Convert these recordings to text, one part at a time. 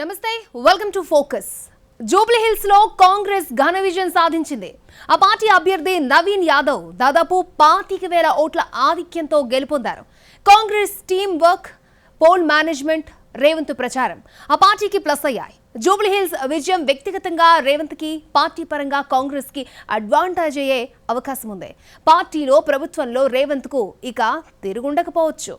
నమస్తే welcome to focus జూబ్లీహిల్స్లో కాంగ్రెస్ ఘన విజయం సాధించింది. ఆ పార్టీ అభ్యర్థి నవీన్ యాదవ్ దాదాపు పాతిక వేల ఓట్ల ఆధిక్యంతో గెలుపొందారు. Congress team work poll management Revanth ప్రచారం. ఆ పార్టీకి ప్లస్ అయ్యాయి. జూబ్లీహిల్స్ విజయం వ్యక్తిగతంగా రేవంత్కి పార్టీ పరంగా కాంగ్రెస్కి అడ్వాంటేజ్ అయ్యే అవకాశం ఉంది పార్టీలో ప్రభుత్వంలో రేవంత్కు ఇక తిరుగుండకపోవచ్చు.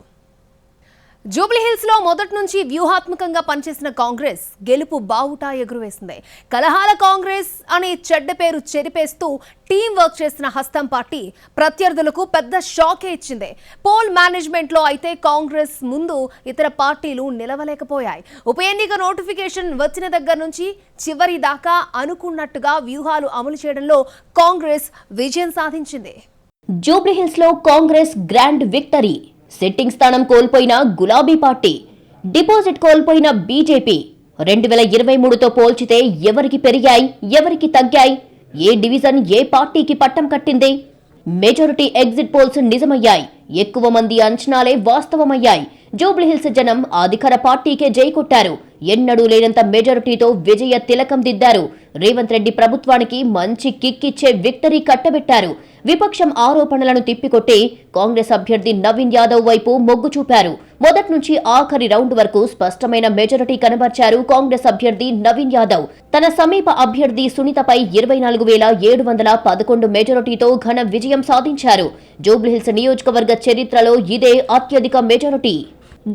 జూబ్లీహిల్స్లో మొదటి నుంచి వ్యూహాత్మకంగా పనిచేసిన కాంగ్రెస్ గెలుపు బావుటా ఎగురవేసింది. కలహాల కాంగ్రెస్ అనే చెడ్డ పేరు చెరిపేస్తూ టీం వర్క్ చేసిన హస్తం పార్టీ ప్రత్యర్థులకు పెద్ద షాకే ఇచ్చింది. పోల్ మేనేజ్మెంట్లో అయితే కాంగ్రెస్ ముందు ఇతర పార్టీలు నిలవలేకపోయాయి. ఉప ఎన్నిక నోటిఫికేషన్ వచ్చిన దగ్గర నుంచి చివరి దాకా అనుకున్నట్టుగా వ్యూహాలు అమలు చేయడంలో కాంగ్రెస్ విజయం సాధించింది. జూబ్లీహిల్స్లో కాంగ్రెస్ గ్రాండ్ విక్టరీ సిట్టింగ్ స్థానం కోల్పోయిన గులాబీ పార్టీ డిపాజిట్ కోల్పోయిన బీజేపీ. రెండు వేల ఇరవై మూడుతో పోల్చితే ఎవరికి పెరిగాయి ఎవరికి తగ్గాయి? ఏ డివిజన్ ఏ పార్టీకి పట్టం కట్టింది? మెజారిటీ ఎగ్జిట్ పోల్స్ నిజమయ్యాయి. ఎక్కువ మంది అంచనాలే వాస్తవమయ్యాయి. జూబ్లీహిల్స్ జనం అధికార పార్టీకే జై కొట్టారు. ఎన్నడూ లేనంత మెజారిటీతో విజయ తిలకం దిద్దారు. రేవంత్ రెడ్డి ప్రభుత్వానికి మంచి కిక్కిచ్చే విక్టరీ కట్టబెట్టారు. విపక్షం ఆరోపణలను తిప్పికొట్టి కాంగ్రెస్ అభ్యర్థి నవీన్ యాదవ్ వైపు మొగ్గు చూపారు. మొదటి నుంచి ఆఖరి రౌండ్ వరకు స్పష్టమైన మెజారిటీ కనబర్చారు కాంగ్రెస్ అభ్యర్థి నవీన్ యాదవ్. తన సమీప అభ్యర్థి సునీతపై ఇరవై నాలుగు వేల ఏడు వందల పదకొండు మెజారిటీతో ఘన విజయం సాధించారు. జూబ్లీహిల్స్ నియోజకవర్గ చరిత్రలో ఇదే అత్యధిక మెజారిటీ.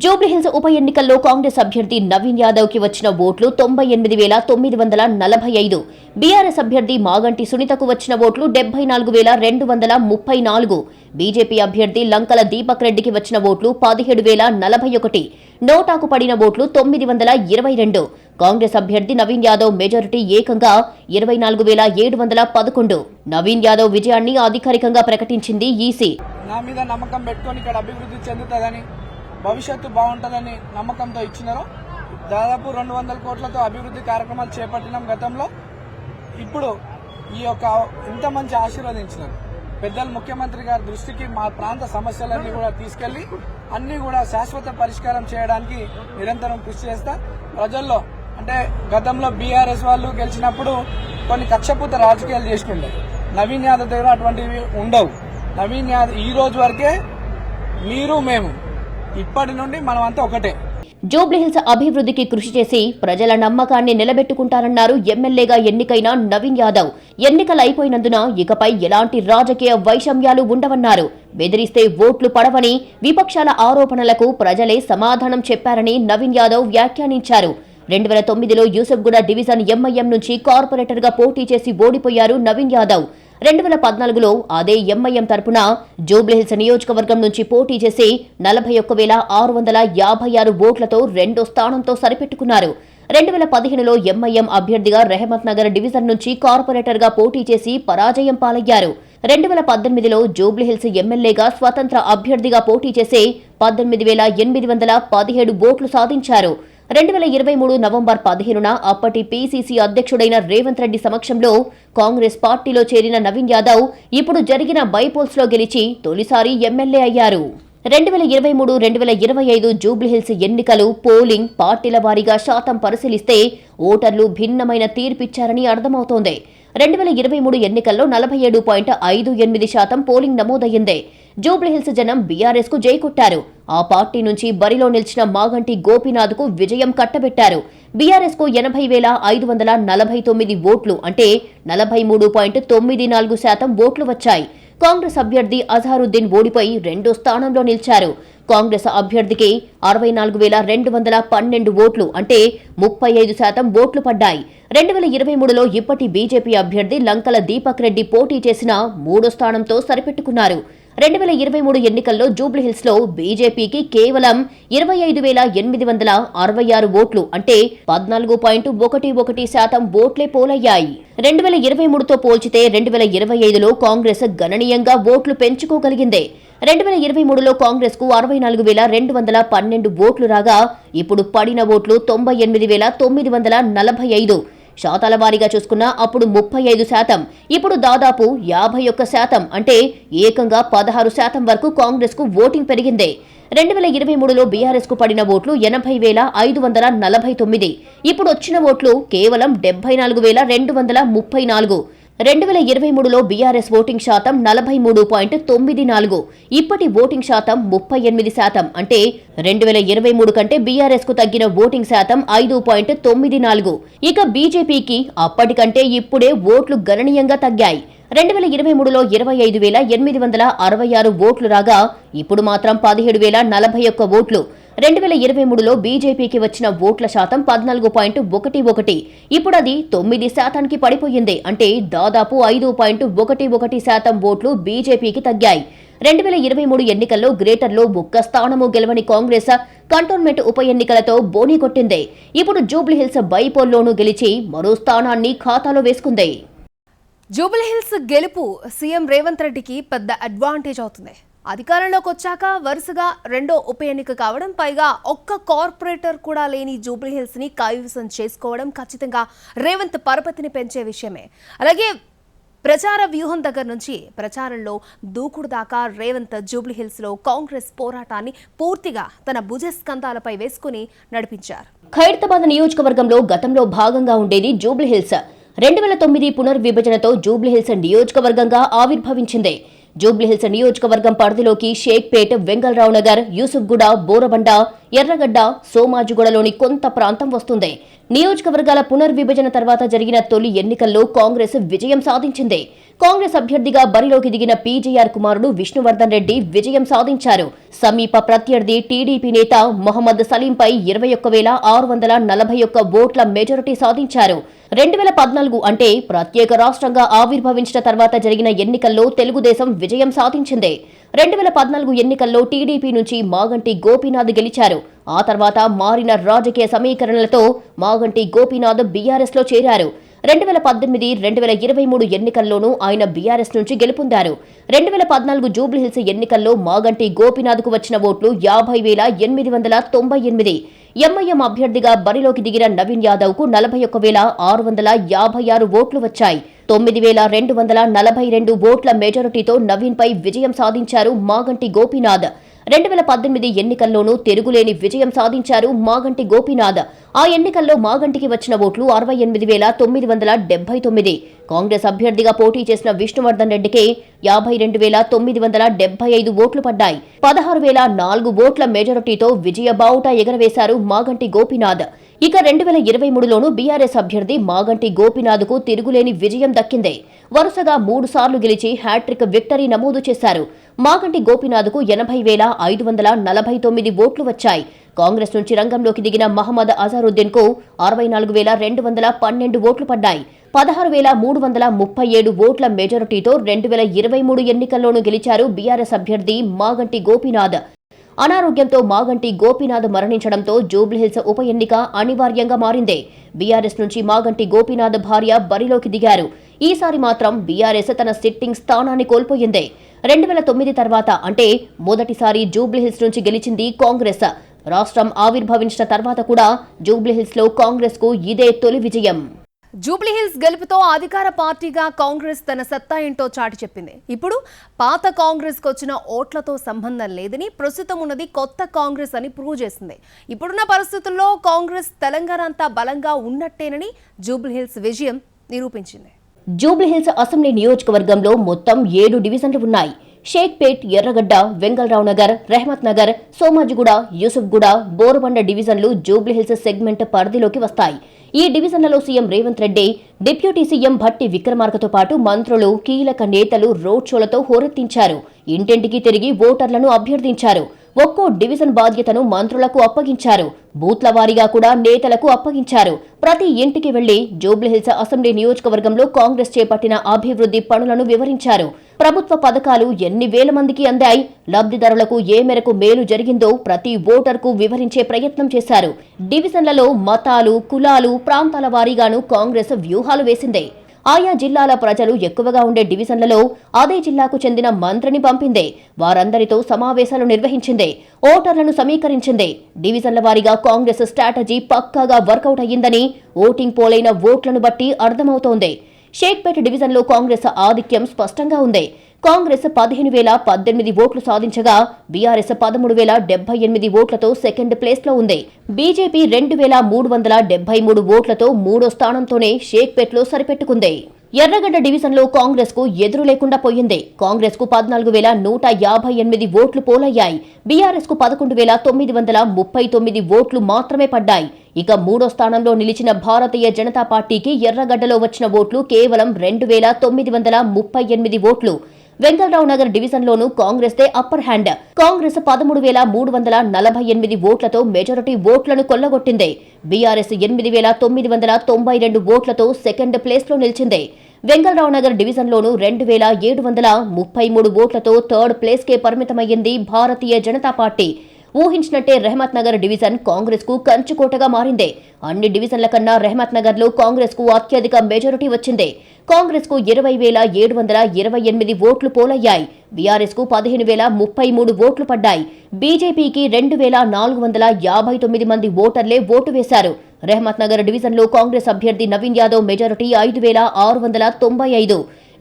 జూబ్లీహిల్స్ ఉప ఎన్నికల్లో కాంగ్రెస్ అభ్యర్థి నవీన్ యాదవ్కి వచ్చిన ఓట్లు తొంభై ఎనిమిది వేల తొమ్మిది వందల నలభై ఐదు. బీఆర్ఎస్ అభ్యర్థి మాగంటి సునీతకు వచ్చిన ఓట్లు డెబ్బై నాలుగు వేల రెండు వందల ముప్పై నాలుగు. బీజేపీ అభ్యర్థి లంకల దీపక్ రెడ్డికి వచ్చిన ఓట్లు పదిహేడు వేల నలభై ఒకటి. నోటాకు పడిన ఓట్లు తొమ్మిది వందల ఇరవై రెండు. కాంగ్రెస్ అభ్యర్థి నవీన్ యాదవ్ మెజారిటీ ఏకంగా ఇరవై నాలుగు వేల ఏడు వందల పదకొండు. నవీన్ యాదవ్ విజయాన్ని అధికారికంగా ప్రకటించింది ఈసీ. నా మీద నమ్మకం పెట్టుకొని ఇక్కడ అభివృద్ధి చెందుతుందని భవిష్యత్తు బాగుంటుందని నమ్మకంతో ఇచ్చినారు. దాదాపు రెండు వందల కోట్లతో అభివృద్ధి కార్యక్రమాలు చేపట్టినాం గతంలో. ఇప్పుడు ఈ యొక్క ఇంత మంచి ఆశీర్వదించినారు. పెద్దలు ముఖ్యమంత్రి గారి దృష్టికి మా ప్రాంత సమస్యలన్నీ కూడా తీసుకెళ్ళి అన్ని కూడా శాశ్వత పరిష్కారం చేయడానికి నిరంతరం కృషి చేస్తా. ప్రజల్లో అంటే గతంలో బీఆర్ఎస్ వాళ్ళు గెలిచినప్పుడు కొన్ని కక్షపూత రాజకీయాలు చేసుకుండే నవీన్ యాదవ్ దగ్గర అటువంటివి ఉండవు. నవీన్ యాదవ్ ఈ రోజు వరకే మీరు మేము ఇప్పటి నుండి మనం అంతా ఒకటే జూబ్లీహిల్స్ అభివృద్ధికి కృషి చేసి ప్రజల నమ్మకాన్ని నిలబెట్టుకుంటారన్నారు ఎమ్మెల్యేగా ఎన్నికైన నవీన్ యాదవ్. ఎన్నికలు అయిపోయినందున ఇకపై ఎలాంటి రాజకీయ వైషమ్యాలు ఉండవన్నారు. బెదిరిస్తే ఓట్లు పడవని విపక్షాల ఆరోపణలకు ప్రజలే సమాధానం చెప్పారని నవీన్ యాదవ్ వ్యాఖ్యానించారు. రెండు వేల తొమ్మిదిలో యూసఫ్గూడ డివిజన్ ఎంఐఎం నుంచి కార్పొరేటర్గా పోటీ చేసి ఓడిపోయారు నవీన్ యాదవ్. రెండు వేల పద్నాలుగులో అదే ఎంఐఎం తరపున జూబ్లీహిల్స్ నియోజకవర్గం నుంచి పోటీ చేసి నలభై ఒక్క వేల ఆరు వందల యాభై ఆరు ఓట్లతో రెండో స్థానంతో సరిపెట్టుకున్నారు. రెండు వేల పదిహేనులో ఎంఐఎం అభ్యర్థిగా రెహమత్ నగర్ డివిజన్ నుంచి కార్పొరేటర్గా పోటీ చేసి పరాజయం పాలయ్యారు. రెండు వేల పద్దెనిమిదిలో జూబ్లీహిల్స్ ఎమ్మెల్యేగా స్వతంత్ర అభ్యర్థిగా పోటీ చేసి పద్దెనిమిది వేల ఎనిమిది వందల పదిహేడు ఓట్లు సాధించారు. రెండు వేల ఇరవై మూడు నవంబర్ పదిహేనున అప్పటి పీసీసీ అధ్యక్షుడైన రేవంత్ రెడ్డి సమక్షంలో కాంగ్రెస్ పార్టీలో చేరిన నవీన్ యాదవ్ ఇప్పుడు జరిగిన బైపోల్స్లో గెలిచి తొలిసారి ఎమ్మెల్యే అయ్యారు. రెండు వేల ఇరవై మూడు రెండు వేల ఇరవై ఐదు జూబ్లీహిల్స్ ఎన్నికలు పోలింగ్ పార్టీల వారీగా శాతం పరిశీలిస్తే ఓటర్లు భిన్నమైన తీర్పిచ్చారని అర్థమవుతోంది. రెండు వేల ఇరవై మూడు ఎన్నికల్లో నలభై ఏడు పాయింట్ ఐదు ఎనిమిది శాతం పోలింగ్ నమోదయ్యింది. జూబ్లీహిల్స్ జనం బీఆర్ఎస్కు జై కొట్టారు. ఆ పార్టీ నుంచి బరిలో నిలిచిన మాగంటి గోపీనాథ్కు విజయం కట్టబెట్టారు. బీఆర్ఎస్కు ఎనభై వేల ఐదు వందల నలభై తొమ్మిది ఓట్లు అంటే నలభై మూడు పాయింట్ తొమ్మిది నాలుగు శాతం ఓట్లు వచ్చాయి. కాంగ్రెస్ అభ్యర్థి అజారుద్దీన్ ఓడిపోయి రెండో స్థానంలో నిలిచారు. కాంగ్రెస్ అభ్యర్థికి అరవై నాలుగు వేల రెండు వందల పన్నెండు ఓట్లు అంటే ముప్పై ఐదు శాతం ఓట్లు పడ్డాయి. రెండు వేల ఇరవై మూడులో ఇప్పటి బీజేపీ అభ్యర్థి లంకల దీపక్ రెడ్డి పోటీ చేసిన మూడో స్థానంతో సరిపెట్టుకున్నారు. రెండు వేల ఇరవై మూడు ఎన్నికల్లో జూబ్లీహిల్స్లో బీజేపీకి కేవలం ఇరవై ఐదు వేల ఎనిమిది వందల అరవై ఆరు ఓట్లు అంటే పద్నాలుగు పాయింట్ ఒకటి ఒకటి శాతం ఓట్లే పోలయ్యాయి. రెండు వేల ఇరవై మూడుతో పోల్చితే రెండు వేల ఇరవై ఐదులో కాంగ్రెస్ గణనీయంగా ఓట్లు పెంచుకోగలిగిందే. రెండు వేల ఇరవై మూడులో కాంగ్రెస్కు అరవై నాలుగు వేల రెండు వందల పన్నెండు ఓట్లు రాగా ఇప్పుడు పడిన ఓట్లు తొంభై ఎనిమిది వేల తొమ్మిది వందల నలభై ఐదు. శాతాల వారీగా చూసుకున్నా అప్పుడు ముప్పై ఐదు శాతం. ఇప్పుడు దాదాపు యాభై ఒక్క శాతం. అంటే ఏకంగా పదహారు శాతం వరకు కాంగ్రెస్కు ఓటింగ్ పెరిగింది. రెండు వేల ఇరవై మూడులో బీఆర్ఎస్కు పడిన ఓట్లు ఎనభై వేల ఐదు వందల నలభై తొమ్మిది. ఇప్పుడు వచ్చిన ఓట్లు కేవలం డెబ్బై నాలుగు వేల రెండు వందల ముప్పై నాలుగు. రెండు వేల ఇరవై మూడులో బీఆర్ఎస్ ఓటింగ్ శాతం నలభై మూడు పాయింట్ తొమ్మిది నాలుగు. ఇప్పటి ఓటింగ్ శాతం ముప్పై ఎనిమిది శాతం. అంటే రెండు వేల ఇరవై మూడు కంటే బీఆర్ఎస్కు తగ్గిన ఓటింగ్ శాతం ఐదు పాయింట్ తొమ్మిది నాలుగు. ఇక బీజేపీకి అప్పటికంటే ఇప్పుడే ఓట్లు గణనీయంగా తగ్గాయి. రెండు వేల ఇరవై మూడులో ఇరవై ఐదు వేల ఎనిమిది వందల అరవై ఆరు ఓట్లు రాగా ఇప్పుడు మాత్రం పదిహేడు వేల నలభై ఒక్క ఓట్లు. రెండు వేల ఇరవై మూడులో బీజేపీకి వచ్చిన ఓట్ల శాతం పద్నాలుగు పాయింట్ ఒకటి ఒకటి. ఇప్పుడు అది తొమ్మిది శాతానికి పడిపోయింది. అంటే దాదాపు ఐదు పాయింట్ ఒకటి ఒకటి శాతం ఓట్లు బీజేపీకి తగ్గాయి. రెండు వేల ఇరవై మూడు ఎన్నికల్లో గ్రేటర్లో ఒక్క స్థానము గెలవని కాంగ్రెస్ కంటోన్మెంట్ ఉప ఎన్నికలతో బోనీ కొట్టింది. ఇప్పుడు జూబ్లీహిల్స్ బైపోల్లోనూ గెలిచి మరో స్థానాన్ని ఖాతాలో వేసుకుంది. జూబ్లీహిల్స్ గెలుపు సీఎం రేవంత్ రెడ్డికి పెద్ద అడ్వాంటేజ్ అవుతుంది. అధికారంలోకి వచ్చాక వరుసగా రెండో ఉప ఎన్నిక కావడం పైగా ఒక్క కార్పొరేటర్ కూడా లేని జూబ్లీహిల్స్ని కైవసం చేసుకోవడం ఖచ్చితంగా రేవంత్ పరపతిని పెంచే విషయమే. అలాగే ప్రచార వ్యూహం దగ్గర నుంచి ప్రచారంలో దూకుడు దాకా రేవంత్ జూబ్లీహిల్స్లో కాంగ్రెస్ పోరాటాన్ని పూర్తిగా తన భుజస్కంధాలపై వేసుకుని నడిపించారు. ఖైరతాబాద్ నియోజకవర్గంలో గతంలో భాగంగా ఉండేది జూబ్లీహిల్స్ రెండు వేల తొమ్మిది పునర్విభజనతో జూబ్లీహిల్స్ నియోజకవర్గంగా ఆవిర్భవించింది. జూబ్లీహిల్స్ నియోజకవర్గం పరిధిలోకి షేక్పేట్ వెంగళరావు నగర్ యూసుఫ్గూడ బోరబండ ఎర్రగడ్డ సోమాజిగూడలోని కొంత ప్రాంతం వస్తుంది. నియోజకవర్గాల పునర్విభజన తర్వాత జరిగిన తొలి ఎన్నికల్లో కాంగ్రెస్ విజయం సాధించింది. కాంగ్రెస్ అభ్యర్థిగా బరిలోకి దిగిన పీజీఆర్ కుమారుడు విష్ణువర్ధన్ రెడ్డి విజయం సాధించారు. సమీప ప్రత్యర్థి టీడీపీ నేత మొహమ్మద్ సలీంపై ఇరవై ఒక్క వేల ఆరు వందల నలభై ఒక్క ఓట్ల మెజారిటీ సాధించారు. రెండు వేల పద్నాలుగు అంటే ప్రత్యేక రాష్ట్రంగా ఆవిర్భవించిన తర్వాత జరిగిన ఎన్నికల్లో తెలుగుదేశం విజయం సాధించింది. రెండు వేల పద్నాలుగు ఎన్నికల్లో టీడీపీ నుంచి మాగంటి గోపీనాథ్ గెలిచారు. ఆ తర్వాత మారిన రాజకీయ సమీకరణలతో మాగంటి గోపీనాథ్ బీఆర్ఎస్లో చేరారు. రెండు వేల పద్దెనిమిది రెండు వేల ఇరవై మూడు ఎన్నికల్లోనూ ఆయన బీఆర్ఎస్ నుంచి గెలుపొందారు. రెండు వేల పద్నాలుగు జూబ్లీహిల్స్ ఎన్నికల్లో మాగంటి గోపినాథ్కు వచ్చిన ఓట్లు యాభై వేల ఎనిమిది వందల తొంభై ఎనిమిది. ఎంఐఎం అభ్యర్థిగా బరిలోకి దిగిన నవీన్ యాదవ్కు నలభై ఒక్క వేల ఆరు వందల యాభై ఆరు ఓట్లు వచ్చాయి. తొమ్మిది వేల రెండు వందల నలభై రెండు ఓట్ల మెజారిటీతో నవీన్పై విజయం సాధించారు మాగంటి గోపీనాథ్. రెండు వేల పద్దెనిమిది ఎన్నికల్లోనూ తిరుగులేని విజయం సాధించారు మాగంటి గోపీనాథ్. ఆ ఎన్నికల్లో మాగంటికి వచ్చిన ఓట్లు అరవై ఎనిమిది వేల తొమ్మిది వందల డెబ్బై తొమ్మిది. కాంగ్రెస్ అభ్యర్థిగా పోటీ చేసిన విష్ణువర్ధన్ రెడ్డికి యాభై రెండు వేల తొమ్మిది వందల డెబ్బై ఐదు ఓట్లు పడ్డాయి. పదహారు వేల నాలుగు ఓట్ల మెజారిటీతో విజయ బావుట ఎగరవేశారు మాగంటి గోపీనాథ్. ఇక రెండు వేల ఇరవై మూడులోనూ బీఆర్ఎస్ అభ్యర్థి మాగంటి గోపీనాథ్కు తిరుగులేని విజయం దక్కింది. వరుసగా మూడు సార్లు గెలిచి హ్యాట్రిక్ విక్టరీ నమోదు చేశారు. మాగంటి గోపినాథ్కు ఎనభై వేల ఐదు వందల నలభై తొమ్మిది ఓట్లు వచ్చాయి. కాంగ్రెస్ నుంచి రంగంలోకి దిగిన మహమ్మద్ అజారుద్దీన్కు అరవై నాలుగు వేల రెండు వందల పన్నెండు ఓట్లు పడ్డాయి. పదహారు వేల మూడు వందల ముప్పై ఏడు ఓట్ల మెజారిటీతో రెండు వేల ఇరవై మూడు ఎన్నికల్లోనూ గెలిచారు బీఆర్ఎస్ అభ్యర్థి మాగంటి గోపీనాథ్. అనారోగ్యంతో మాగంటి గోపీనాథ్ మరణించడంతో జూబ్లీహిల్స్ ఉప ఎన్నిక అనివార్యంగా మారింది. బీఆర్ఎస్ నుంచి మాగంటి గోపీనాథ్ భార్య బరిలోకి దిగారు. ఈసారి మాత్రం బీఆర్ఎస్ తన సిట్టింగ్ స్థానాన్ని కోల్పోయింది. రెండు వేల తొమ్మిది తర్వాత అంటే మొదటిసారి జూబ్లీహిల్స్ నుంచి గెలిచింది కాంగ్రెస్. రాష్ట్రం ఆవిర్భవించిన తర్వాత కూడా జూబ్లీహిల్స్లో కాంగ్రెస్కు ఇదే తొలి విజయం. జూబ్లీహిల్స్ గెలుపుతో అధికార పార్టీగా కాంగ్రెస్ తన సత్తా ఏంటో చాటి చెప్పింది. ఇప్పుడు పాత కాంగ్రెస్కు వచ్చిన ఓట్లతో సంబంధం లేదని ప్రస్తుతం ఉన్నది కొత్త కాంగ్రెస్ అని ప్రూవ్ చేసింది. ఇప్పుడున్న పరిస్థితుల్లో కాంగ్రెస్ తెలంగాణ అంతా బలంగా ఉన్నట్టేనని జూబ్లీహిల్స్ విజయం నిరూపించింది. జూబ్లీహిల్స్ అసెంబ్లీ నియోజకవర్గంలో మొత్తం ఏడు డివిజన్లు ఉన్నాయి. షేక్పేట్ ఎర్రగడ్డ వెంగళరావు నగర్ రెహమత్ నగర్ సోమాజిగూడ యూసుఫ్గూడ బోరుబండ డివిజన్లు జూబ్లీహిల్స్ సెగ్మెంట్ పరిధిలోకి వస్తాయి. ఈ డివిజన్లలో CM Revanth Reddy deputy CM Bhatti విక్రమార్కతో పాటు మంత్రులు కీలక నేతలు రోడ్ షోలతో హోరెత్తించారు. ఇంటింటికి తిరిగి ఓటర్లను అభ్యర్థించారు. ఒక్కో డివిజన్ బాధ్యతను మంత్రులకు అప్పగించారు. బూత్ల వారీగా కూడా నేతలకు అప్పగించారు. ప్రతి ఇంటికి వెళ్ళి జూబ్లీహిల్స్ అసెంబ్లీ నియోజకవర్గంలో కాంగ్రెస్ చేపట్టిన అభివృద్ధి పనులను వివరించారు. ప్రభుత్వ పథకాలు ఎన్ని వేల మందికి అందాయి లబ్ధిదారులకు ఏ మేరకు మేలు జరిగిందో ప్రతి ఓటర్కు వివరించే ప్రయత్నం చేశారు. డివిజన్లలో మతాలు కులాలు ప్రాంతాల వారీగాను కాంగ్రెస్ వ్యూహాలు వేసిందే. ఆయా జిల్లాల ప్రజలు ఎక్కువగా ఉండే డివిజన్లలో అదే జిల్లాకు చెందిన మంత్రిని పంపిందే. వారందరితో సమావేశాలు నిర్వహించిందే. ఓటర్లను సమీకరించిందే. డివిజన్ల వారీగా కాంగ్రెస్ స్ట్రాటజీ పక్కాగా వర్కౌట్ అయ్యిందని ఓటింగ్ పోలైన ఓట్లను బట్టి అర్థమవుతోంది. షేక్పేట డివిజన్లో కాంగ్రెస్ ఆధిక్యం స్పష్టంగా ఉంది. కాంగ్రెస్ పదిహేను వేల పద్దెనిమిది ఓట్లు సాధించగా బీఆర్ఎస్ పదమూడు వేల డెబ్బై ఎనిమిది ఓట్లతో సెకండ్ ప్లేస్లో ఉంది. బీజేపీ రెండు వేల మూడు వందల డెబ్బై మూడు ఓట్లతో మూడో స్థానంతోనే షేక్పేట్లో సరిపెట్టుకుంది. ఎర్రగడ్డ డివిజన్లో కాంగ్రెస్కు ఎదురు లేకుండా పోయింది. కాంగ్రెస్కు పద్నాలుగు వేల నూట యాభై ఎనిమిది ఓట్లు పోలయ్యాయి. బీఆర్ఎస్కు పదకొండు వేల తొమ్మిది వందల ముప్పై తొమ్మిది ఓట్లు మాత్రమే పడ్డాయి. ఇక మూడో స్థానంలో నిలిచిన భారతీయ జనతా పార్టీకి ఎర్రగడ్డలో వచ్చిన ఓట్లు కేవలం రెండు వేల తొమ్మిది వందల ముప్పై ఎనిమిది ఓట్లు. వెంకటరావు నగర్ డివిజన్లోనూ కాంగ్రెస్ దే అప్పర్ హ్యాండ్. కాంగ్రెస్ పదమూడు వేల మూడు వందల నలభై ఎనిమిది ఓట్లతో మెజారిటీ ఓట్లను కొల్లగొట్టింది. బీఆర్ఎస్ ఎనిమిది వేల తొమ్మిది వందల తొంభై రెండు ఓట్లతో సెకండ్ ప్లేస్లో నిలిచింది. వెంగళరావు నగర్ డివిజన్లోనూ రెండు వేల ఏడు వందల ముప్పై మూడు ఓట్లతో థర్డ్ ప్లేస్కే పరిమితమయ్యింది భారతీయ జనతా పార్టీ. ఊహించినట్టే రెహమత్ నగర్ డివిజన్ కాంగ్రెస్కు కంచుకోటగా మారింది. అన్ని డివిజన్ల కన్నా రెహమత్ నగర్లో కాంగ్రెస్కు అత్యధిక మెజారిటీ వచ్చింది. కాంగ్రెస్కు ఇరవై వేల ఏడు వందల ఇరవై ఎనిమిది ఓట్లు పోలయ్యాయి. బీఆర్ఎస్కు పదిహేను వేల ముప్పై మూడు ఓట్లు పడ్డాయి. బీజేపీకి రెండు వేల నాలుగు వందల యాభై తొమ్మిది మంది ఓటర్లే ఓటు వేశారు. రెహమత్ నగర్ డివిజన్లో కాంగ్రెస్ అభ్యర్థి నవీన్ యాదవ్ మెజారిటీ ఐదు వేల ఆరు వందల తొంభై ఐదు.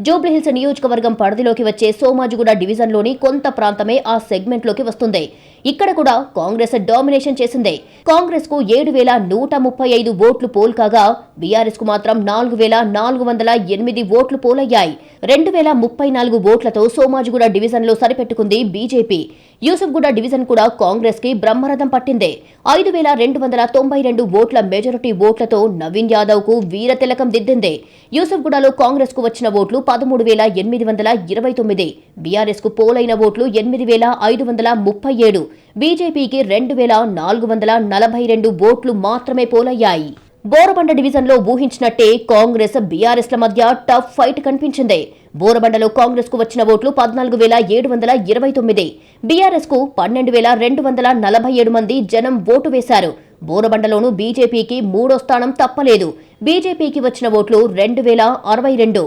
జూబ్లీహిల్స్ నియోజకవర్గం పరిధిలోకి వచ్చే సోమాజిగూడ డివిజన్లోని కొంత ప్రాంతమే ఆ సెగ్మెంట్లోకి వస్తుంది. ఇక్కడ కూడా కాంగ్రెస్ డామినేషన్ చేసింది. కాంగ్రెస్కు ఏడు వేల నూట ముప్పై ఐదు ఓట్లు పోల్ కాగా బీఆర్ఎస్కు మాత్రం నాలుగు వేల నాలుగు వందల ఎనిమిది ఓట్లు పోలయ్యాయి. రెండు వేల ముప్పై నాలుగు ఓట్లతో సోమాజిగూడ డివిజన్లో సరిపెట్టుకుంది బీజేపీ. యూసఫ్గూడ డివిజన్ కూడా కాంగ్రెస్కి బ్రహ్మరథం పట్టింది. ఐదు వేల రెండు వందల తొంభై రెండు ఓట్ల మెజారిటీ ఓట్లతో నవీన్ యాదవ్కు వీరతిలకం దిద్దింది. యూసఫ్గూడలో కాంగ్రెస్కు వచ్చిన ఓట్లు పదమూడు వేల ఎనిమిది వందల ఇరవై తొమ్మిది. బీఆర్ఎస్కు పోలైన ఓట్లు ఎనిమిది వేల ఐదు వందల ముప్పై ఏడు. బీజేపీకి రెండు వేల నాలుగు వందల నలభై రెండు ఓట్లు మాత్రమే పోలయ్యాయి. బోరబండ డివిజన్లో ఊహించినట్టే కాంగ్రెస్ బీఆర్ఎస్ల మధ్య టఫ్ ఫైట్ కనిపించింది. బోరబండలో కాంగ్రెస్కు వచ్చిన ఓట్లు పద్నాలుగు వేల ఏడు వందల ఇరవై తొమ్మిది. బీఆర్ఎస్కు పన్నెండు వేల రెండు వందల నలభై ఏడు మంది జనం ఓటు వేశారు. బోరబండలోనూ బీజేపీకి మూడో స్థానం తప్పలేదు. బీజేపీకి వచ్చిన ఓట్లు రెండు వేల అరవై రెండు.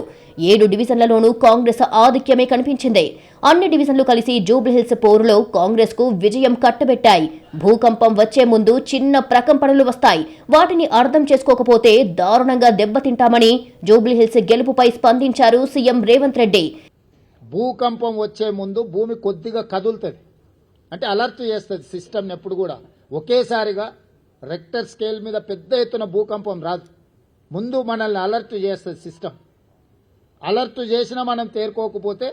ఏడు డివిజన్లలోనూ కాంగ్రెస్ ఆధిక్యమే కనిపించింది. అన్ని డివిజన్లు కలిసి జూబ్లీహిల్స్ పోరులో కాంగ్రెస్కు విజయం కట్టబెట్టాయి. భూకంపం వచ్చే ముందు చిన్న ప్రకంపనలు వస్తాయి. వాటిని అర్థం చేసుకోకపోతే దారుణంగా దెబ్బతింటామని జూబ్లీహిల్స్ గెలుపుపై స్పందించారు సీఎం రేవంత్ రెడ్డి. భూకంపం వచ్చే ముందు భూమి కొద్దిగా కదులుతుంది. అంటే అలర్ట్ చేస్తుంది సిస్టమ్ని ఎప్పుడు కూడా. ఒకేసారిగా రెక్టర్ స్కేల్ మీద పెద్ద ఎత్తున భూకంపం రాదు. ముందు మనల్ని అలర్ట్ చేస్తుంది సిస్టమ్ అలర్ట్ చేసినా మనం తేరుకోకపోతే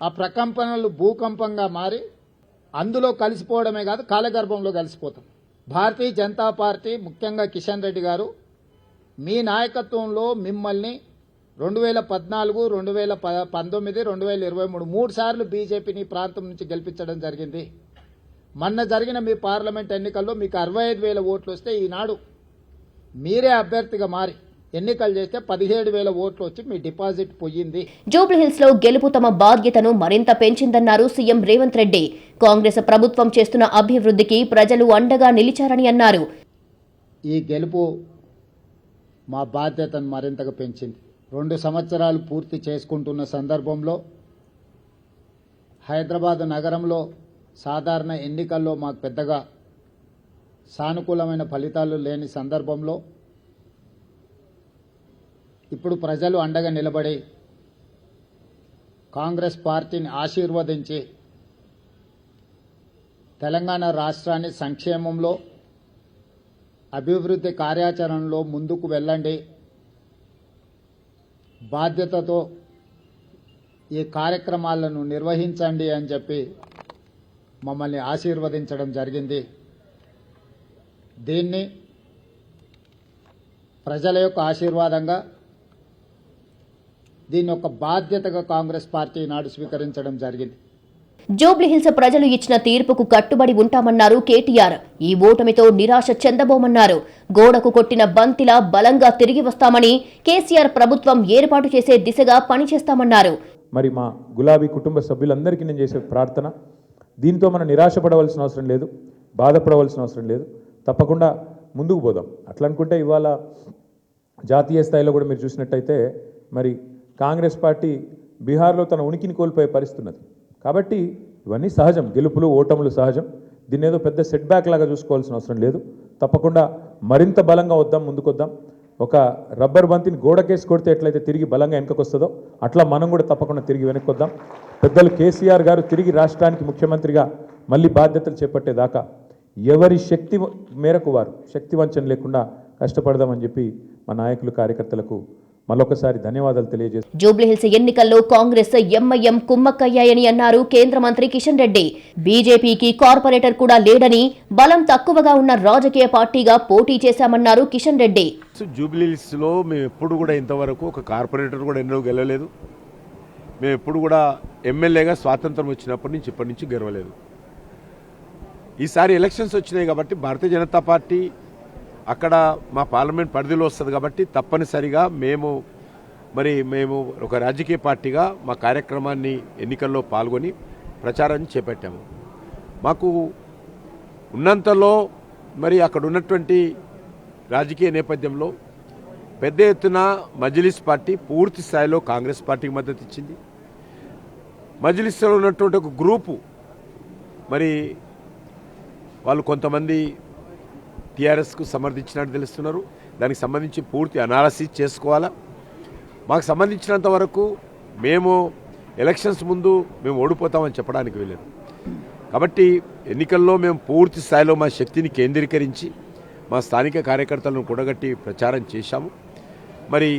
ఆ ప్రకంపనలు భూకంపంగా మారి అందులో కలిసిపోవడమే కాదు కాలగర్భంలో కలిసిపోతాం. భారతీయ జనతా పార్టీ ముఖ్యంగా కిషన్ రెడ్డి గారు మీ నాయకత్వంలో మిమ్మల్ని రెండు వేల పద్నాలుగు రెండు వేల ప పంతొమ్మిది రెండు వేల ఇరవై మూడు మూడు సార్లు బీజేపీని ప్రాంతం నుంచి గెలిపించడం జరిగింది. మొన్న జరిగిన మీ పార్లమెంట్ ఎన్నికల్లో మీకు అరవై ఐదు వేల ఓట్లు వస్తే ఈనాడు మీరే అభ్యర్థిగా మారి ఎన్నికలు చేస్తే పదిహేడు వేల ఓట్లు వచ్చి మీ డిపాజిట్ పోయింది. జూబ్లీహిల్స్లో గెలుపు తమ బాధ్యతను మరింత పెంచిందన్నారు సీఎం రేవంత్ రెడ్డి. కాంగ్రెస్ ప్రభుత్వం చేస్తున్న అభివృద్ధికి ప్రజలు అండగా నిలిచారని అన్నారు. ఈ గెలుపు మా బాధ్యతను మరింతగా పెంచింది. రెండు సంవత్సరాలు పూర్తి చేసుకుంటున్న సందర్భంలో హైదరాబాద్ నగరంలో సాధారణ ఎన్నికల్లో మాకు పెద్దగా సానుకూలమైన ఫలితాలు లేని సందర్భంలో ఇప్పుడు ప్రజలు అండగా నిలబడి కాంగ్రెస్ పార్టీని ఆశీర్వదించి తెలంగాణ రాష్ట్రాన్ని సంక్షేమంలో అభివృద్ధి కార్యాచరణలో ముందుకు వెళ్ళండి. బాధ్యతతో ఈ కార్యక్రమాలను నిర్వహించండి అని చెప్పి మమ్మల్ని ఆశీర్వదించడం జరిగింది. దీన్ని ప్రజల యొక్క ఆశీర్వాదంగా దీన్ని ఒక బాధ్యతగా కాంగ్రెస్ పార్టీ నాడు స్వీకరించడం జరిగింది. జూబ్లీహిల్స్ ప్రజలు ఇచ్చిన తీర్పుకు కట్టుబడి ఉంటామన్నారు కేటీఆర్. ఈ ఓటమితో నిరాశ చెందబోమన్నారు. గోడకు కొట్టిన బంతిలా బలంగా తిరిగి వస్తామని కేసీఆర్ ప్రభుత్వం ఏర్పాటు చేసే దిశగా పనిచేస్తామన్నారు. మరి మా గులాబీ కుటుంబ సభ్యులందరికీ నేను చేసే ప్రార్థన దీంతో మనం నిరాశపడవలసిన అవసరం లేదు బాధపడవలసిన అవసరం లేదు. తప్పకుండా ముందుకు పోదాం. అట్లా అనుకుంటే ఇవాళ జాతీయ స్థాయిలో కూడా మీరు చూసినట్టయితే మరి కాంగ్రెస్ పార్టీ బీహార్లో తన ఉనికిని కోల్పోయే పరిస్థితి ఉన్నది కాబట్టి ఇవన్నీ సహజం గెలుపులు ఓటములు సహజం. దీన్ని ఏదో పెద్ద సెట్ బ్యాక్ లాగా చూసుకోవాల్సిన అవసరం లేదు. తప్పకుండా మరింత బలంగా వద్దాం ముందుకొద్దాం. ఒక రబ్బర్ బంతిని గోడకేసి కొడితే ఎట్లయితే తిరిగి బలంగా వెనుకకు వస్తుందో అట్లా మనం కూడా తప్పకుండా తిరిగి వెనక్కి వద్దాం పెద్దలు కేసీఆర్ గారు తిరిగి రాష్ట్రానికి ముఖ్యమంత్రిగా మళ్ళీ బాధ్యతలు చేపట్టేదాకా ఎవరి శక్తి మేరకు వారు శక్తి వంచన లేకుండా కష్టపడదామని చెప్పి మా నాయకులు కార్యకర్తలకు మళ్ళొకసారి ధన్యవాదాలు తెలియజేస్తున్నాను జూబ్లీహిల్స్ ఎన్నికల్లో కాంగ్రెస్ ఎంఐఎం కుమ్మక్కయ్యాయని అన్నారు కేంద్ర మంత్రి కిషన్ రెడ్డి. బీజేపీకి కార్పొరేటర్ కూడా లేడని బలం తక్కువగా ఉన్న రాజకీయ పార్టీగా పోటీ చేశామన్నారు కిషన్ రెడ్డి. జూబ్లీస్లో మేము ఎప్పుడు కూడా ఇంతవరకు ఒక కార్పొరేటర్ కూడా ఎన్నో గెలవలేదు. మేము ఎప్పుడు కూడా ఎమ్మెల్యేగా స్వాతంత్రం వచ్చినప్పటి నుంచి ఇప్పటి నుంచి గెలవలేదు. ఈసారి ఎలక్షన్స్ వచ్చినాయి కాబట్టి భారతీయ జనతా పార్టీ అక్కడ మా పార్లమెంట్ పరిధిలో వస్తుంది కాబట్టి తప్పనిసరిగా మేము మరి మేము ఒక రాజకీయ పార్టీగా మా కార్యక్రమాన్ని ఎన్నికల్లో పాల్గొని ప్రచారాన్ని చేపట్టాము. మాకు ఉన్నంతలో మరి అక్కడ ఉన్నటువంటి రాజకీయ నేపథ్యంలో పెద్ద ఎత్తున మజ్లిస్ పార్టీ పూర్తి స్థాయిలో కాంగ్రెస్ పార్టీకి మద్దతు ఇచ్చింది. మజ్లిస్లో ఉన్నటువంటి ఒక గ్రూపు మరి వాళ్ళు కొంతమంది టీఆర్ఎస్కు సమర్థించినట్టు తెలుస్తున్నారు. దానికి సంబంధించి పూర్తి అనాలసిస్ చేసుకోవాలా? మాకు సంబంధించినంత వరకు మేము ఎలక్షన్స్ ముందు మేము ఓడిపోతామని చెప్పడానికి వెళ్ళాను కాబట్టి ఎన్నికల్లో మేము పూర్తి స్థాయిలో మా శక్తిని కేంద్రీకరించి మా స్థానిక కార్యకర్తలను కూడగట్టి ప్రచారం చేశాము. మరి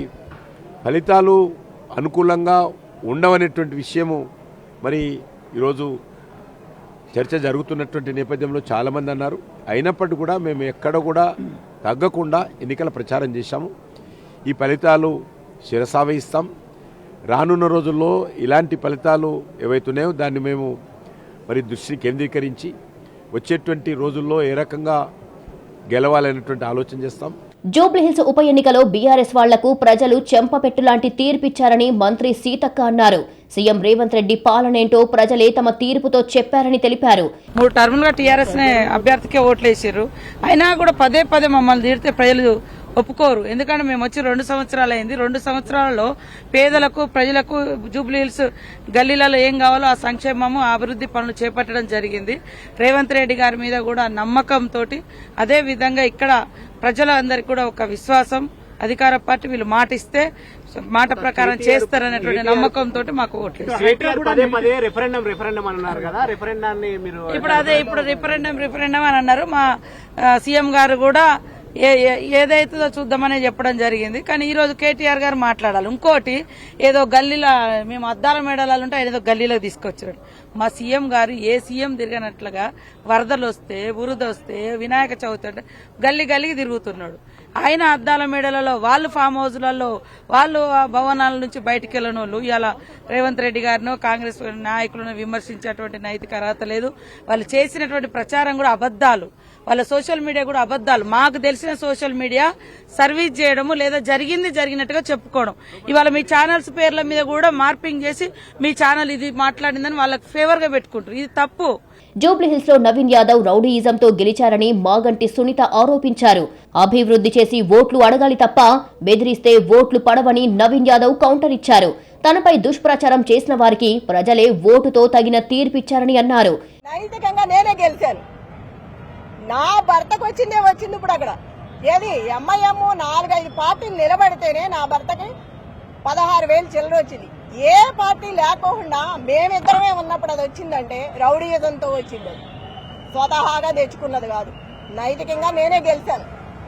ఫలితాలు అనుకూలంగా ఉండవనేటువంటి విషయము మరి ఈరోజు చర్చ జరుగుతున్నటువంటి నేపథ్యంలో చాలామంది అన్నారు. అయినప్పటికీ కూడా మేము ఎక్కడ కూడా తగ్గకుండా ఎన్నికల ప్రచారం చేశాము. ఈ ఫలితాలు శిరసావహిస్తాం రానున్న రోజుల్లో ఇలాంటి ఫలితాలు ఏవైతున్నాయో దాన్ని మేము మరి దృష్టిని కేంద్రీకరించి వచ్చేటువంటి రోజుల్లో ఏ రకంగా గెలవాలనేటువంటి ఆలోచన చేస్తాం. జూబ్లీహిల్స్ ఉప ఎన్నికలో బీఆర్ఎస్ వాళ్ళకు ప్రజలు చెంపపెట్టు లాంటి తీర్పిచ్చారని మంత్రి సీతక్క అన్నారు. సీఎం రేవంత్ రెడ్డి పాలనేంటో ప్రజలే తమ తీర్పుతో చెప్పారని తెలిపారు. మూడు టర్ములుగా టీఆర్ఎస్ అభ్యర్థికే ఓట్లు వేసారు అయినా కూడా పదే పదే మమ్మల్ని తీరితే ప్రజలు ఒప్పుకోరు. ఎందుకంటే మేము వచ్చి రెండు సంవత్సరాలు అయింది రెండు సంవత్సరాలలో పేదలకు ప్రజలకు జూబ్లీహిల్స్ గల్లీలలో ఏం కావాలో ఆ సంక్షేమము అభివృద్ధి పనులు చేపట్టడం జరిగింది. రేవంత్ రెడ్డి గారి మీద కూడా నమ్మకంతో అదే విధంగా ఇక్కడ ప్రజలందరికీ కూడా ఒక విశ్వాసం అధికార పార్టీ వీళ్ళు మాటిస్తే మాట ప్రకారం చేస్తారనేటువంటి నమ్మకంతో మాకు ఓట్లు వేశారు. కేటీఆర్ పదే పదే రెఫరెండం రెఫరెండం అన్నారు కదా. రెఫరెండాన్ని మీరు ఇప్పుడు అదే ఇప్పుడు రిఫరెండం రిఫరెండం అని అన్నారు. మా సీఎం గారు కూడా ఏదైతుందో చూద్దామనే చెప్పడం జరిగింది. కానీ ఈ రోజు కేటీఆర్ గారు మాట్లాడాలి. ఇంకోటి ఏదో గల్లీలో మేము అద్దాల మేడలాలు ఉంటే ఆయన ఏదో గల్లీలో తీసుకొచ్చాడు. మా సీఎం గారు ఏ సీఎం తిరగనట్లుగా వరదలు వస్తే బురద వస్తే వినాయక చవితి అంటే గల్లీ గల్లీకి తిరుగుతున్నాడు. ఆయన అద్దాల మేడలలో వాళ్ళు ఫామ్ హౌస్లలో వాళ్ళు ఆ భవనాల నుంచి బయటికి వెళ్ళిన వాళ్ళు ఇలా రేవంత్ రెడ్డి గారిను కాంగ్రెస్ నాయకులను విమర్శించేటువంటి నైతిక అర్హత లేదు. వాళ్ళు చేసినటువంటి ప్రచారం కూడా అబద్దాలు వాళ్ళ సోషల్ మీడియా కూడా అబద్దాలు మాకు తెలిసిన సోషల్ మీడియా సర్వీస్ చేయడము లేదా జరిగింది జరిగినట్టుగా చెప్పుకోవడం. ఇవాళ మీ ఛానల్స్ పేర్ల మీద కూడా మార్పింగ్ చేసి మీ ఛానల్ ఇది మాట్లాడిందని వాళ్ళకి ఫేవర్గా పెట్టుకుంటారు. ఇది తప్పు. జూబ్లీహిల్స్లో నవీన్ యాదవ్ రౌడీయిజంతో గెలిచారని మాగంటి సునీత ఆరోపించారు. అభివృద్ధి చేసి ఓట్లు అడగాలి తప్ప బెదిరిస్తే ఓట్లు పడవని నవీన్ యాదవ్ కౌంటర్ ఇచ్చారు. తనపై దుష్ప్రచారం చేసిన వారికి ప్రజలే ఓటుతో తగిన తీర్పిచ్చారని అన్నారు. నేనే గెలిచాను. నా భర్తకు వచ్చిందే వచ్చింది ఇప్పుడు అక్కడ. ఏది ఎంఐఎం నాలుగైదు పార్టీలు నిలబడితేనే నా భర్తకి పదహారు వేలు చిల్లర వచ్చింది. ఏ పార్టీ లేకోకుండా మేమిద్దరమే ఉన్నప్పుడు అది వచ్చిందంటే రౌడీయుధంతో వచ్చింది స్వతహాగా తెచ్చుకున్నది కాదు. నైతికంగా నేనే గెలిచాను.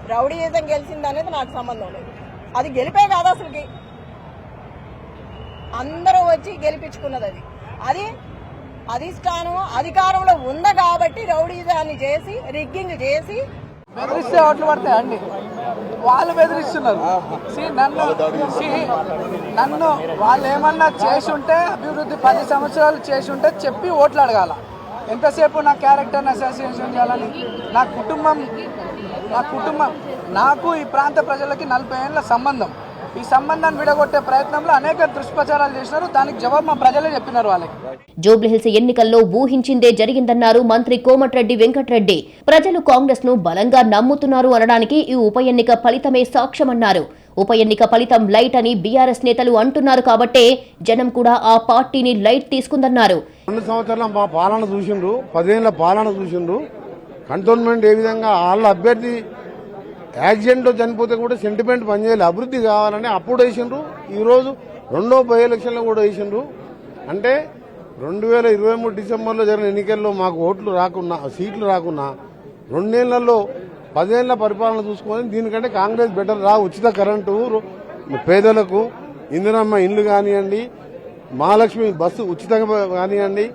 రౌడీయుధం గెలిచింది అనేది నాకు సంబంధం లేదు. అది గెలిపే కాదు అసలుకి. అందరూ వచ్చి గెలిపించుకున్నది అది. అది అధిష్టానం అధికారంలో ఉంది కాబట్టి రౌడీయుధాన్ని చేసి రిగ్గింగ్ చేసి బెదిరిస్తే ఓట్లు పడతాయి అండి వాళ్ళు బెదిరిస్తున్నారు. సి నన్ను సి నన్ను వాళ్ళు ఏమన్నా చేసి ఉంటే అభివృద్ధి పది సంవత్సరాలు చేసి ఉంటే చెప్పి ఓట్లు అడగాల. ఎంతసేపు నా క్యారెక్టర్ని అసోసియేషన్ చేయాలని? నా కుటుంబం నా కుటుంబం నాకు ఈ ప్రాంత ప్రజలకి నలభై ఏళ్ళ సంబంధం. ఈ సంబంధాన్ని విడగొట్టే ప్రయత్నంలో అనేక దుష్ప్రచారాలు చేసినారు. దానికి జవాబు మా ప్రజలే చెప్పినారు వాళ్ళకి. జూబ్లీహిల్స్ ఎన్నికల్లో ఊహించిందే జరిగిందన్నారు మంత్రి కోమటిరెడ్డి వెంకటరెడ్డి. ప్రజలు కాంగ్రెస్ను బలంగా నమ్ముతున్నారు అనడానికి ఈ ఉప ఎన్నిక ఫలితమే సాక్ష్యమన్నారు. ఉప ఎన్నిక ఫలితం లైట్ అని బీఆర్ఎస్ నేతలు అంటున్నారు కాబట్టే జనం కూడా ఆ పార్టీని లైట్ తీసుకుందన్నారు. రెండు సంవత్సరాల మా పాలన చూసిండ్రు పదేళ్ళ పాలన చూసిండ్రు. కంటోన్మెంట్ ఏ విధంగా వాళ్ళ అభ్యర్థి యాక్సిడెంట్ చనిపోతే కూడా సెంటిమెంట్ పనిచేయాలి. అభివృద్ధి కావాలని అప్పుడు వేసిండ్రు. ఈరోజు రెండో బై ఎలక్షన్లో కూడా వేసిండ్రు. అంటే రెండు వేల ఇరవై మూడు డిసెంబర్లో జరిగిన ఎన్నికల్లో మాకు ఓట్లు రాకున్నా సీట్లు రాకున్నా రెండేళ్ళలో పదేళ్ళ పరిపాలన చూసుకొని దీనికంటే కాంగ్రెస్ బెటర్ రా ఉచిత కరెంటు పేదలకు ఇందిరమ్మ ఇండ్లు కానివ్వండి మహాలక్ష్మి బస్సు ఉచితంగా కానివ్వండి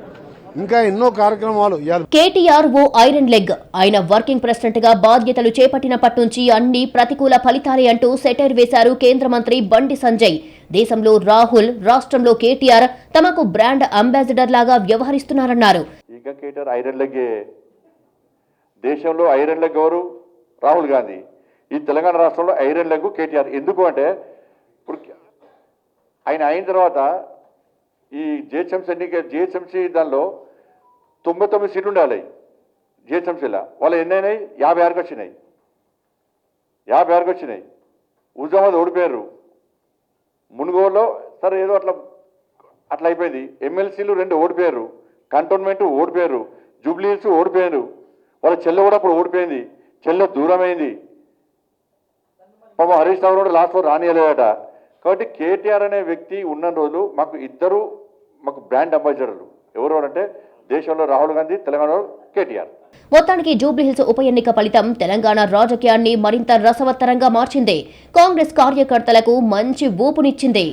ఇంకా ఎన్నో కార్యక్రమాలు కేటీఆర్ ఓ ఐరన్ లెగ్. ఆయన వర్కింగ్ ప్రెసిడెంట్గా బాధ్యతలు చేపట్టినప్పటి నుంచి అన్ని ప్రతికూల ఫలితాలే అంటూ సెటైర్ వేశారు కేంద్ర మంత్రి బండి సంజయ్. దేశంలో రాహుల్ రాష్ట్రంలో కేటీఆర్ తమకు బ్రాండ్ అంబాసిడర్ లాగా వ్యవహరిస్తున్నారన్నారు. ఇంకా కేటర్ ఐరన్ లెగ్గే దేశంలో ఐరన్ లెగ్ ఎవరు? రాహుల్ గాంధీ. ఈ తెలంగాణ రాష్ట్రంలో ఐరన్ లెగ్ కేటీఆర్. ఎందుకు అంటే ఇప్పుడు ఆయన అయిన తర్వాత ఈ జిహెచ్ఎంసీ ఎన్నిక జిహెచ్ఎంసీ దానిలో తొంభై తొమ్మిది సీట్లు ఉండాలి జిహెచ్ఎంసీలో. వాళ్ళు ఎన్ని అయినాయి యాభై ఆరుకు వచ్చినాయి. యాభై ఆరుకు వచ్చినాయి. హుజామాబాద్ ఓడిపోయారు మునుగోలో సరే ఏదో అట్లా అట్లా అయిపోయింది. ఎమ్మెల్సీలు రెండు ఓడిపోయారు కంటోన్మెంట్ ఓడిపోయారు జూబ్లీహిల్స్ ఓడిపోయారు వాళ్ళ చెల్లె కూడా అప్పుడు ఓడిపోయింది. చెల్లె దూరమైంది. పాపం హరీష్ రావు కూడా లాస్ట్లో రానియలేదట. కాబట్టి కేటీఆర్ అనే వ్యక్తి ఉన్న రోజు మాకు ఇద్దరు మాకు బ్రాండ్ అంబాసిడర్లు. ఎవరు అంటే దేశంలో రాహుల్ గాంధీ తెలంగాణలో కేటీఆర్. మొత్తానికి జూబ్లీహిల్స్ ఉప ఎన్నిక ఫలితం తెలంగాణ రాజకీయాన్ని మరింత రసవత్తరంగా మార్చింది. కాంగ్రెస్ కార్యకర్తలకు మంచి ఊపునిచ్చింది.